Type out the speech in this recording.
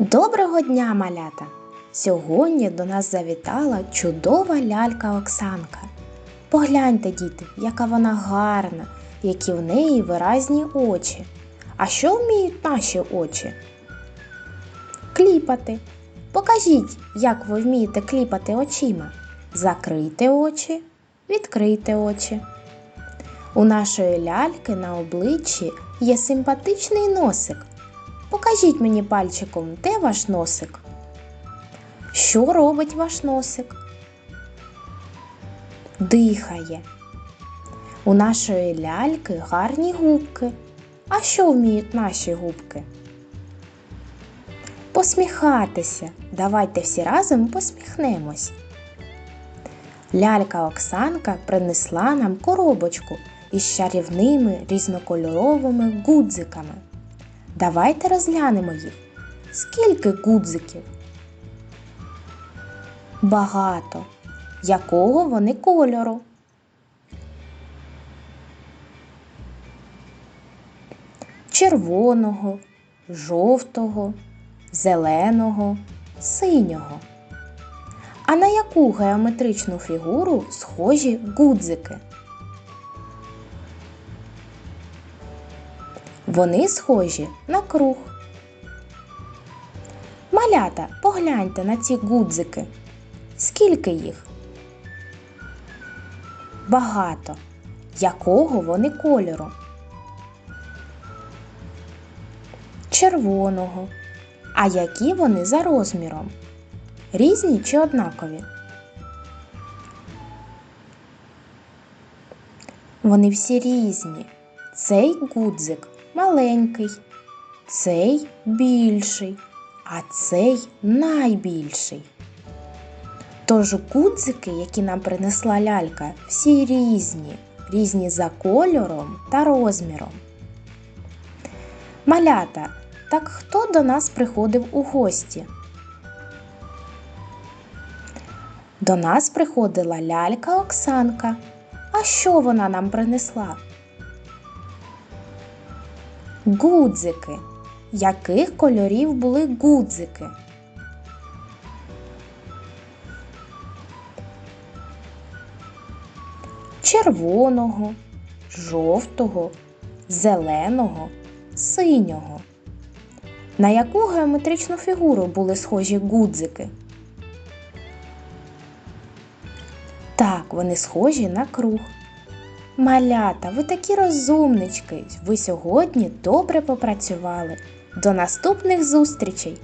Доброго дня, малята! Сьогодні до нас завітала чудова лялька Оксанка. Погляньте, діти, яка вона гарна, які в неї виразні очі. А що вміють наші очі? Кліпати. Покажіть, як ви вмієте кліпати очима. Закрийте очі, відкрийте очі. У нашої ляльки на обличчі є симпатичний носик. Покажіть мені пальчиком, де ваш носик? Що робить ваш носик? Дихає. У нашої ляльки гарні губки. А що вміють наші губки? Посміхатися. Давайте всі разом посміхнемось. Лялька Оксанка принесла нам коробочку із чарівними різнокольоровими гудзиками. Давайте розглянемо їх. Скільки гудзиків? Багато. Якого вони кольору? Червоного, жовтого, зеленого, синього. А на яку геометричну фігуру схожі гудзики? Вони схожі на круг. Малята, погляньте на ці гудзики. Скільки їх? Багато. Якого вони кольору? Червоного. А які вони за розміром? Різні чи однакові? Вони всі різні. Цей гудзик маленький, цей більший, а цей найбільший. Тож гудзики, які нам принесла лялька, всі різні, різні за кольором та розміром. Малята, так хто до нас приходив у гості? До нас приходила лялька Оксанка. А що вона нам принесла? Гудзики. Яких кольорів були гудзики? Червоного, жовтого, зеленого, синього. На яку геометричну фігуру були схожі гудзики? Так, вони схожі на круг. Малята, ви такі розумнички. Ви сьогодні добре попрацювали. До наступних зустрічей!